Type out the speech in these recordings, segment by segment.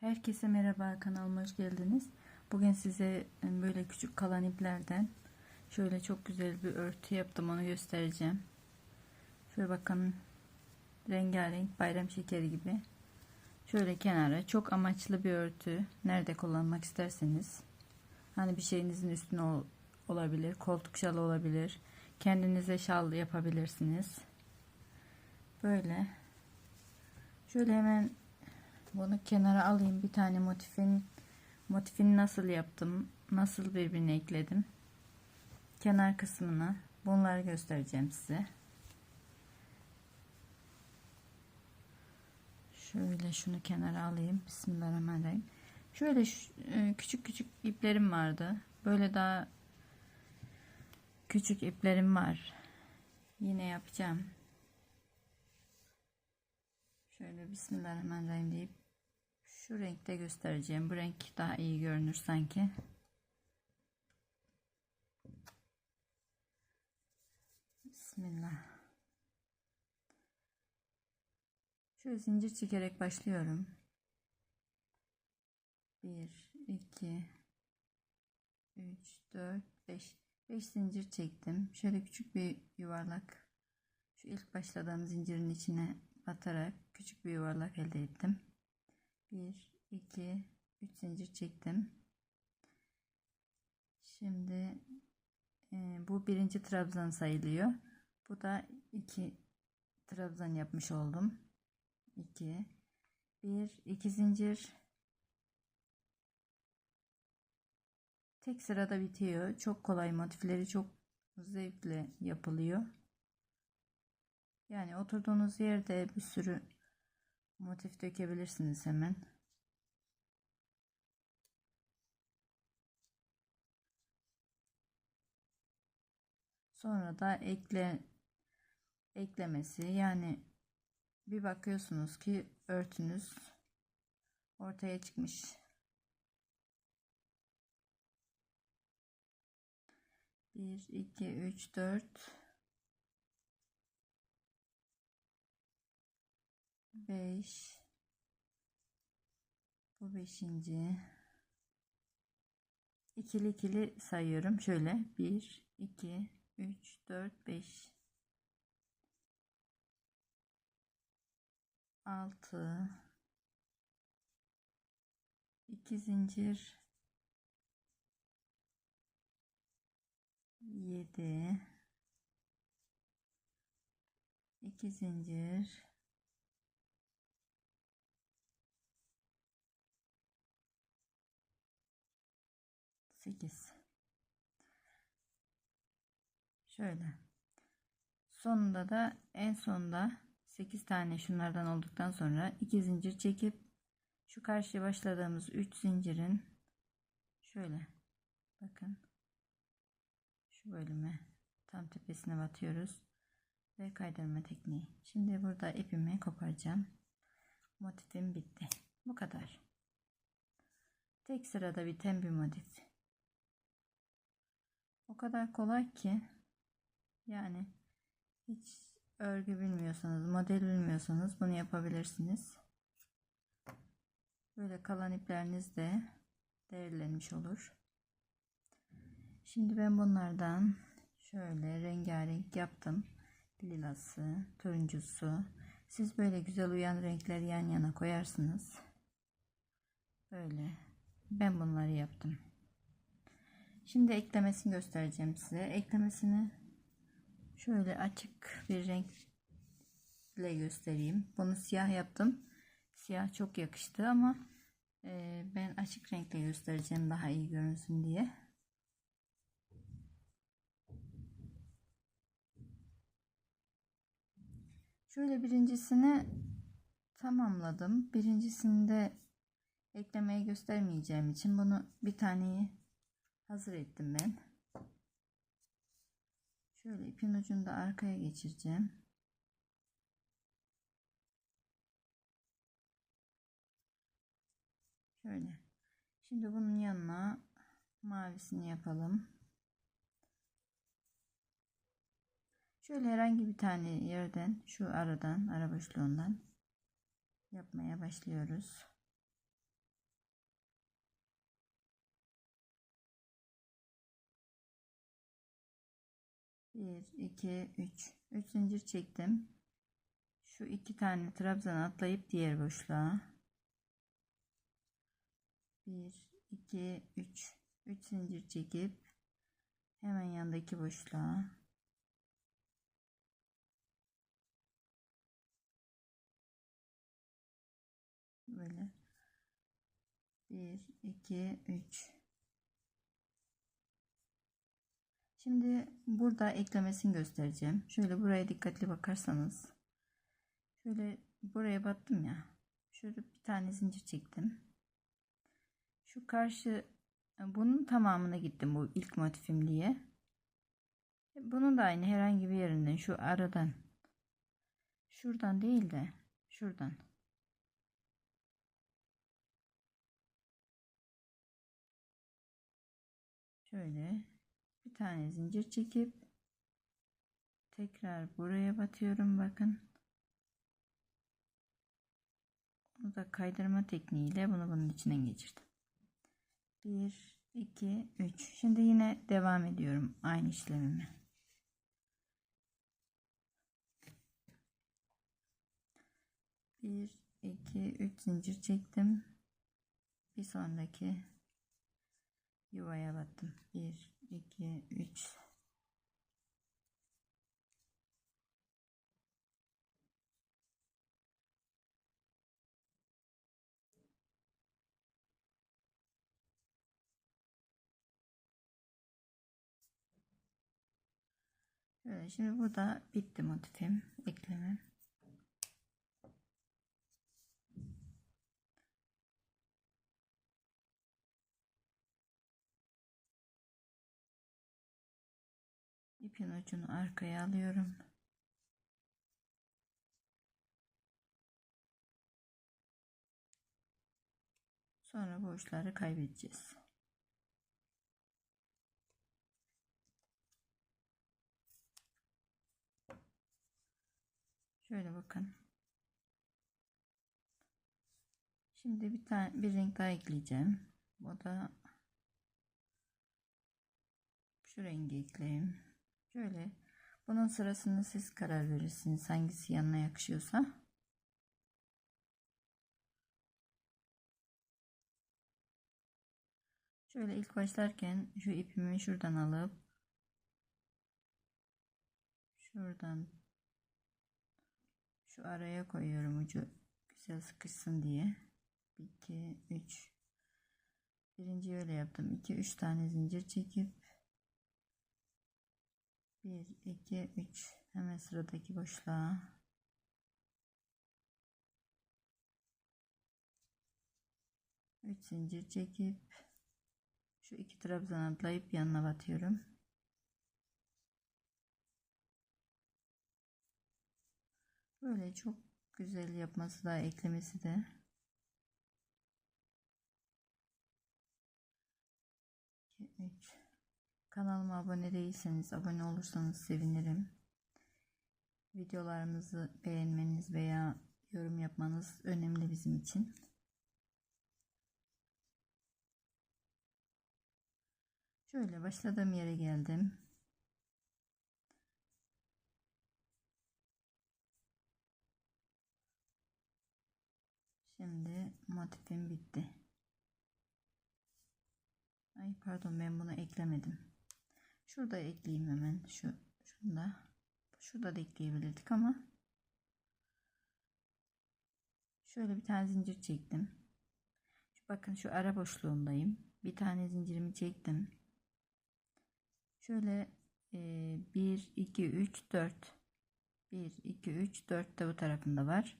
Herkese merhaba kanalıma hoş geldiniz. Bugün size e, böyle küçük kalan iplerden şöyle çok güzel bir örtü yaptım onu göstereceğim. Şöyle bakın rengarenk bayram şekeri gibi. Şöyle kenara çok amaçlı bir örtü. Nerede kullanmak isterseniz. Hani bir şeyinizin üstüne ol, olabilir. Koltuk şalı olabilir. Kendinize şal yapabilirsiniz. Böyle. Şöyle hemen bunu kenara alayım. Bir tane motifin motifini nasıl yaptım? Nasıl birbirine ekledim? Kenar kısmına bunları göstereceğim size. Şöyle şunu kenara alayım. Bismillahirrahmanirrahim. Şöyle e, küçük küçük iplerim vardı. Böyle daha küçük iplerim var. Yine yapacağım. Şöyle Bismillahirrahmanirrahim deyip şu renkte göstereceğim. Bu renk daha iyi görünür sanki. Bismillah. Şöyle zincir çekerek başlıyorum. 1 2 3 4 5 5 zincir çektim. Şöyle küçük bir yuvarlak şu ilk başladığım zincirin içine batarak küçük bir yuvarlak elde ettim. 1 2 3 zincir çektim. Şimdi e, bu birinci trabzan sayılıyor. Bu da iki trabzan yapmış oldum. 2 1 2 zincir tek sırada bitiyor. Çok kolay motifleri çok zevkle yapılıyor. Yani oturduğunuz yerde bir sürü motif dökebilirsiniz hemen. Sonra da ekle eklemesi yani bir bakıyorsunuz ki örtünüz ortaya çıkmış. Bir, iki, üç, dört, beş. Bu beşinci. İkili ikili sayıyorum. Şöyle bir, iki, üç, dört, beş. 6 2 zincir 7 2 zincir sekiz şöyle sonunda da en sonda 8 tane şunlardan olduktan sonra 2 zincir çekip şu karşıya başladığımız 3 zincirin şöyle bakın şu bölüme tam tepesine batıyoruz ve kaydırma tekniği. Şimdi burada ipimi koparacağım. Motifim bitti. Bu kadar. Tek sırada biten bir motif. Kadar kolay ki yani hiç örgü bilmiyorsanız, model bilmiyorsanız bunu yapabilirsiniz. Böyle kalan ipleriniz de değerlenmiş olur. Şimdi ben bunlardan şöyle rengarenk yaptım. Lilası, turuncusu. Siz böyle güzel uyan renkleri yan yana koyarsınız. Böyle. Ben bunları yaptım. Şimdi eklemesini göstereceğim size. Eklemesini Şöyle açık bir renkle göstereyim. Bunu siyah yaptım. Siyah çok yakıştı ama e, ben açık renkle göstereceğim daha iyi görünsün diye. Şöyle birincisini tamamladım. Birincisinde eklemeyi göstermeyeceğim için bunu bir taneyi hazır ettim ben. Şöyle ipin ucunu da arkaya geçireceğim. Şöyle. Şimdi bunun yanına mavisini yapalım. Şöyle herhangi bir tane yerden şu aradan ara boşluğundan yapmaya başlıyoruz. 1 2 3 3 zincir çektim. Şu iki tane trabzan atlayıp diğer boşluğa. 1 2 3 3 zincir çekip hemen yandaki boşluğa. Böyle. 1 2 3 Şimdi burada eklemesini göstereceğim. Şöyle buraya dikkatli bakarsanız. Şöyle buraya battım ya. Şöyle bir tane zincir çektim. Şu karşı bunun tamamına gittim bu ilk motifim diye. Bunun da aynı herhangi bir yerinden şu aradan. Şuradan değil de şuradan. Şöyle tane zincir çekip tekrar buraya batıyorum bakın. Bunu da kaydırma tekniğiyle bunu bunun içinden geçirdim. 1 2 3 şimdi yine devam ediyorum aynı işlemimi bir iki üç zincir çektim. Bir sonraki yuvaya battım. 1 2 3 Evet, şimdi burada bitti motifim eklemem. İpin ucunu arkaya alıyorum. Sonra boşları kaybedeceğiz. Şöyle bakın. Şimdi bir tane bir renk daha ekleyeceğim. Bu da şu rengi ekleyeyim. Şöyle bunun sırasını siz karar verirsiniz hangisi yanına yakışıyorsa. Şöyle ilk başlarken şu ipimi şuradan alıp şuradan şu araya koyuyorum ucu güzel sıkışsın diye. 2 3 birinci öyle yaptım. 2 3 tane zincir çekip 1 2 3 hemen sıradaki boşluğa. Üç zincir çekip şu iki trabzan atlayıp yanına batıyorum. Böyle çok güzel yapması da eklemesi de iki, üç. Kanalıma abone değilseniz abone olursanız sevinirim. Videolarımızı beğenmeniz veya yorum yapmanız önemli bizim için. Şöyle başladığım yere geldim. Şimdi motifim bitti. Ay pardon ben bunu eklemedim. Şurada ekleyeyim hemen. Şu şunda. Şurada da ekleyebilirdik ama şöyle bir tane zincir çektim. Şu, bakın şu ara boşluğundayım. Bir tane zincirimi çektim. Şöyle e, 1 2 3 4 1 2 3 4 de bu tarafında var.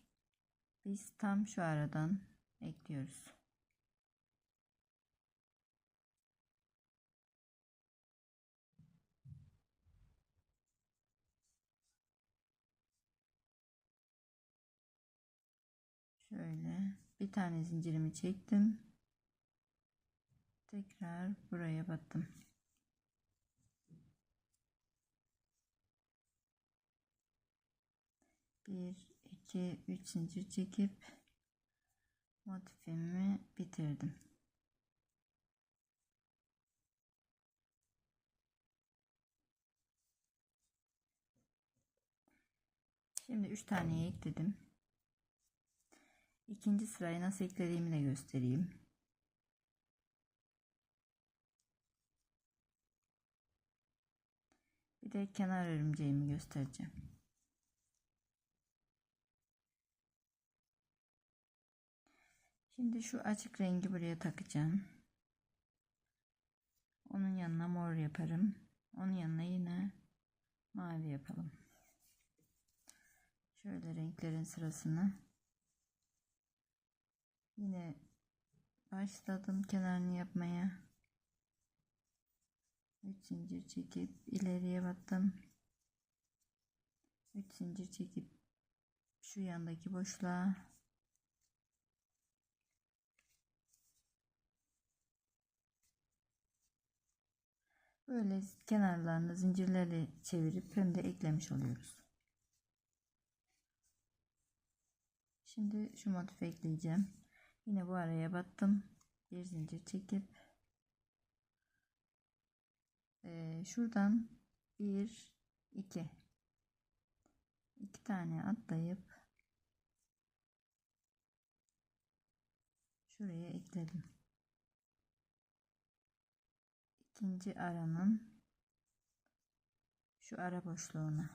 Biz tam şu aradan ekliyoruz. Şöyle bir tane zincirimi çektim. Tekrar buraya battım. Bir, iki, üç zincir çekip motifimi bitirdim. Şimdi 3 tane ekledim. İkinci sırayı nasıl eklediğimi de göstereyim. Bir de kenar örümceğimi göstereceğim. Şimdi şu açık rengi buraya takacağım. Onun yanına mor yaparım. Onun yanına yine mavi yapalım. Şöyle renklerin sırasını yine başladım kenarını yapmaya. 3 zincir çekip ileriye battım. 3 zincir çekip şu yandaki boşluğa böyle kenarlarını zincirlerle çevirip hem de eklemiş oluyoruz. Şimdi şu motifi ekleyeceğim. Yine bu araya battım. Bir zincir çekip e, şuradan bir iki iki tane atlayıp şuraya ekledim. İkinci aranın şu ara boşluğuna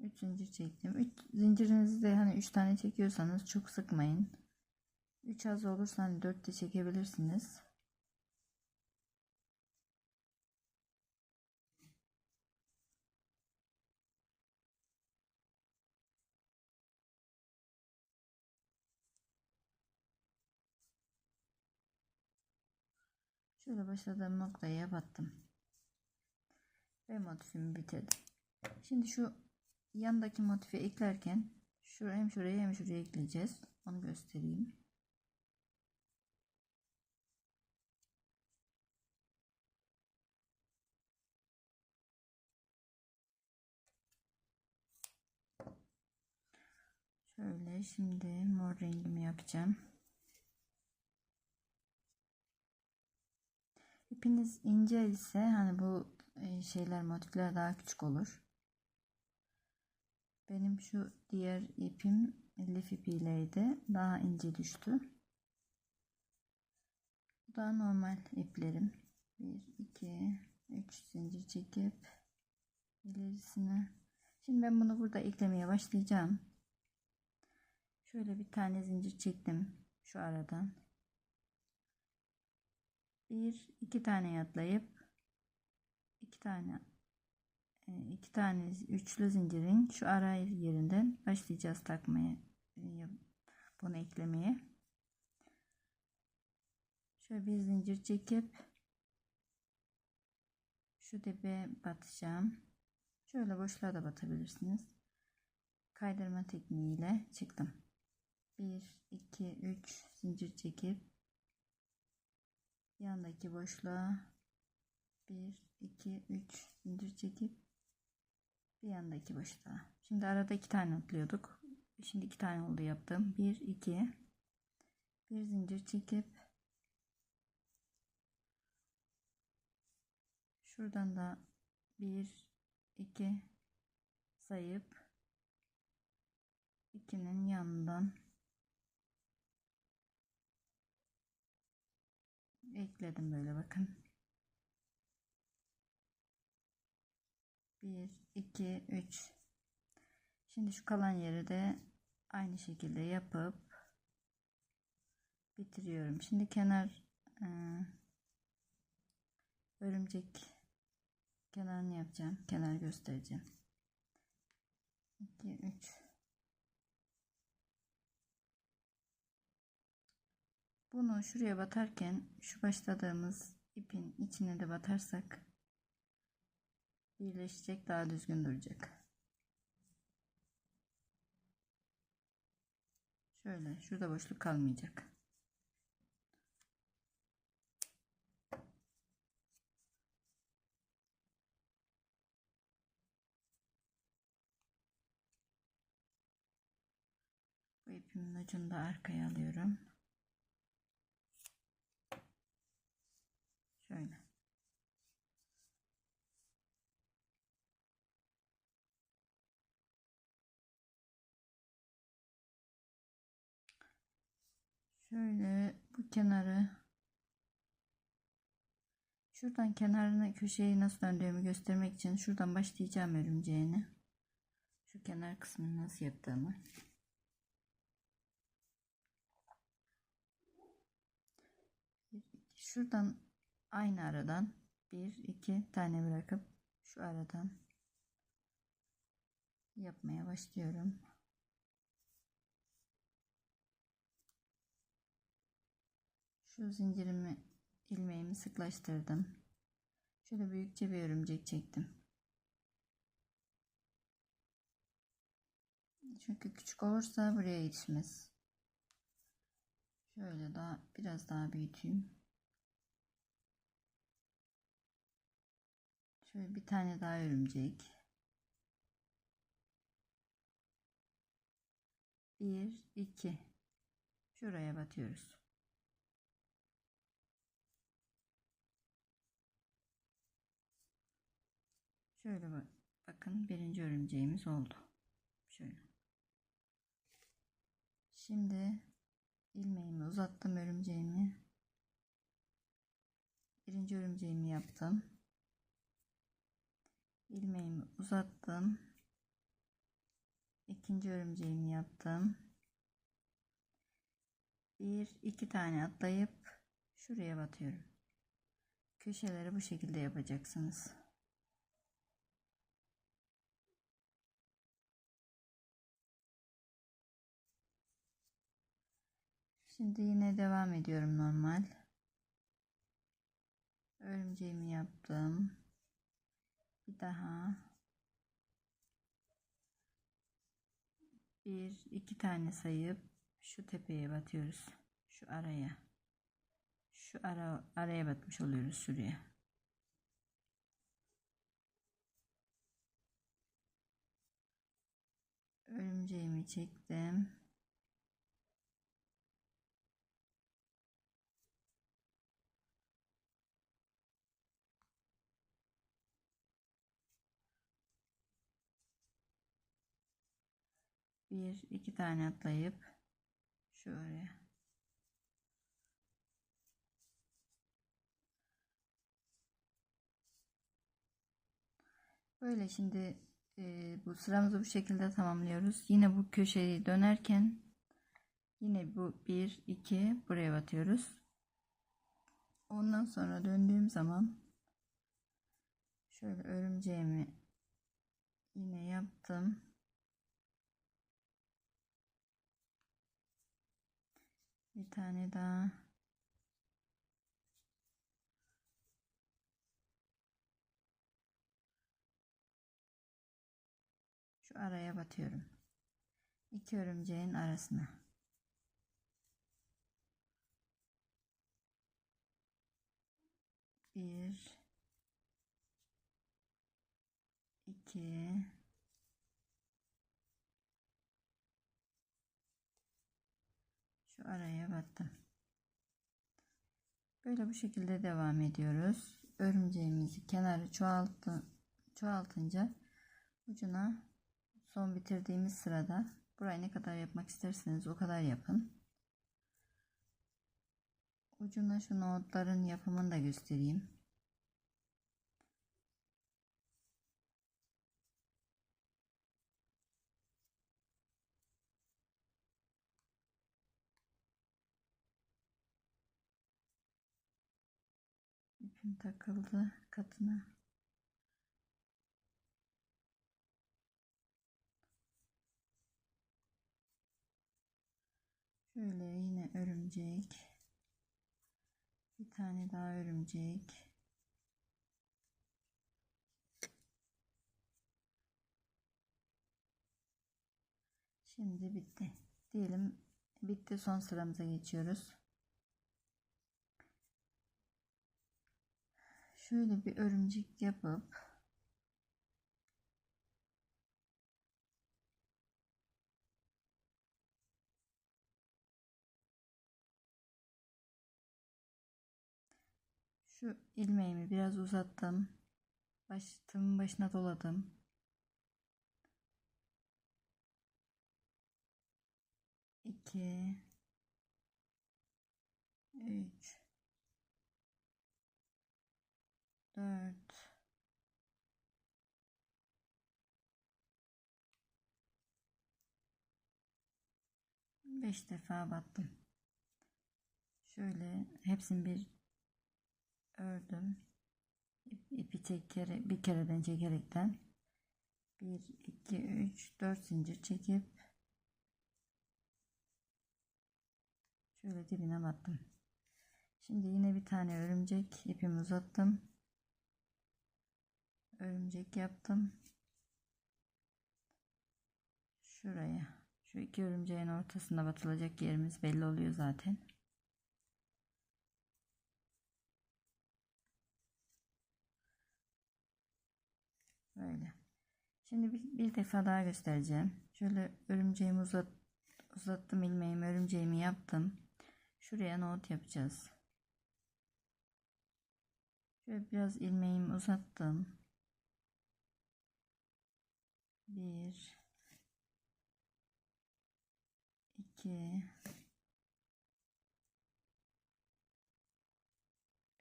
3 3 zincir çektim. 3 zincirinizi de hani 3 tane çekiyorsanız çok sıkmayın. 3 az olursa hani 4 de çekebilirsiniz. Şöyle başladığım noktaya battım. Ve motifimi bitirdim. Şimdi şu yandaki motifi eklerken şu hem şuraya hem şuraya ekleyeceğiz. Onu göstereyim. Şöyle şimdi mor rengimi yapacağım. İpiniz ince ise hani bu e, şeyler motifler daha küçük olur. Benim şu diğer ipim lif ipiyleydi. Daha ince düştü. Bu da normal iplerim. 1, 2, 3 zincir çekip ilerisine. Şimdi ben bunu burada eklemeye başlayacağım. Şöyle bir tane zincir çektim şu aradan. Bir, iki tane atlayıp iki tane iki tane üçlü zincirin şu ara yerinden başlayacağız takmaya e, bunu eklemeye. Şöyle bir zincir çekip şu dibe batacağım. Şöyle boşluğa da batabilirsiniz. Kaydırma tekniğiyle çıktım. 1 2 3 zincir çekip yandaki boşluğa 1 2 3 zincir çekip bir yandaki boşluğa. Şimdi arada iki tane atlıyorduk. Şimdi iki tane oldu yaptım. Bir, iki. Bir zincir çekip şuradan da bir, iki sayıp ikinin yanından ekledim böyle bakın. 1 2 3 şimdi şu kalan yeri de aynı şekilde yapıp bitiriyorum. Şimdi kenar e, örümcek kenarını yapacağım. Kenar göstereceğim. 2 3 bunu şuraya batarken şu başladığımız ipin içine de batarsak birleşecek daha düzgün duracak. Şöyle şurada boşluk kalmayacak. Bu ipimin ucunu da arkaya alıyorum. Şöyle. Şöyle bu kenarı şuradan kenarına köşeyi nasıl döndüğümü göstermek için şuradan başlayacağım örümceğini. Şu kenar kısmını nasıl yaptığımı. Şuradan aynı aradan bir iki tane bırakıp şu aradan yapmaya başlıyorum. Şu zincirimi ilmeğimi sıklaştırdım. Şöyle büyükçe bir örümcek çektim. Çünkü küçük olursa buraya yetişmez. Şöyle daha biraz daha büyüteyim. Şöyle bir tane daha örümcek. Bir, iki. Şuraya batıyoruz. Şöyle bak. Bakın birinci örümceğimiz oldu. Şöyle. Şimdi ilmeğimi uzattım örümceğimi. Birinci örümceğimi yaptım. ilmeğimi uzattım. İkinci örümceğimi yaptım. Bir, iki tane atlayıp şuraya batıyorum. Köşeleri bu şekilde yapacaksınız. Şimdi yine devam ediyorum normal. Örümceğimi yaptım. Bir daha. Bir, iki tane sayıp şu tepeye batıyoruz. Şu araya. Şu ara araya batmış oluyoruz şuraya. Örümceğimi çektim. Bir iki tane atlayıp şöyle. Böyle şimdi e, bu sıramızı bu şekilde tamamlıyoruz. Yine bu köşeyi dönerken yine bu bir iki buraya batıyoruz. Ondan sonra döndüğüm zaman şöyle örümceğimi yine yaptım Bir tane daha. Şu araya batıyorum. İki örümceğin arasına. Bir, iki, şu araya battım. Böyle bu şekilde devam ediyoruz. Örümceğimizi kenarı çoğalttı, çoğaltınca ucuna son bitirdiğimiz sırada burayı ne kadar yapmak isterseniz o kadar yapın. Ucuna şu notların yapımını da göstereyim. İpim takıldı katına. Şöyle yine örümcek. Bir tane daha örümcek. Şimdi bitti. Diyelim bitti son sıramıza geçiyoruz. Şöyle bir örümcek yapıp Şu ilmeğimi biraz uzattım. Baş, tığımın başına doladım. İki, üç, dört, beş defa battım. Şöyle hepsini bir ördüm. İp, ipi çekerek bir kereden çekerekten 1 2 3 4 zincir çekip şöyle dibine battım. Şimdi yine bir tane örümcek ipimi uzattım. Örümcek yaptım. Şuraya. Şu iki örümceğin ortasında batılacak yerimiz belli oluyor zaten. Böyle. Şimdi bir, bir defa daha göstereceğim. Şöyle örümceğimi uzat, uzattım ilmeğimi, örümceğimi yaptım. Şuraya not yapacağız. Şöyle biraz ilmeğimi uzattım. Bir, iki,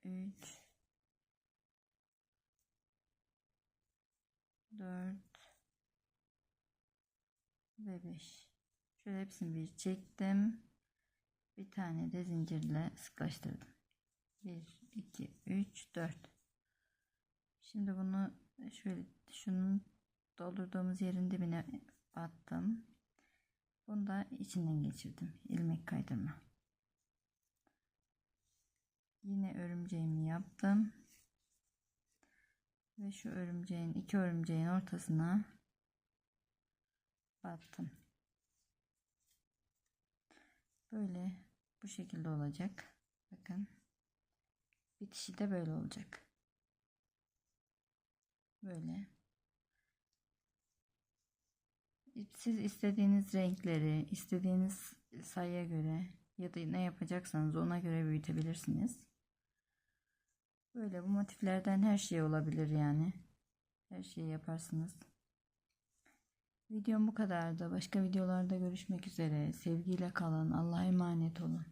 üç, 4 ve 5 şöyle hepsini bir çektim. Bir tane de zincirle sıklaştırdım 1 2 3 4 şimdi bunu şöyle şunun doldurduğumuz yerin dibine battım bunu da içinden geçirdim ilmek kaydırma yine örümceğimi yaptım ve şu örümceğin iki örümceğin ortasına battım. Böyle bu şekilde olacak. Bakın. Bitişi de böyle olacak. Böyle. Siz istediğiniz renkleri, istediğiniz sayıya göre ya da ne yapacaksanız ona göre büyütebilirsiniz. Böyle bu motiflerden her şey olabilir yani. Her şeyi yaparsınız. Videom bu kadardı. Başka videolarda görüşmek üzere. Sevgiyle kalın. Allah'a emanet olun.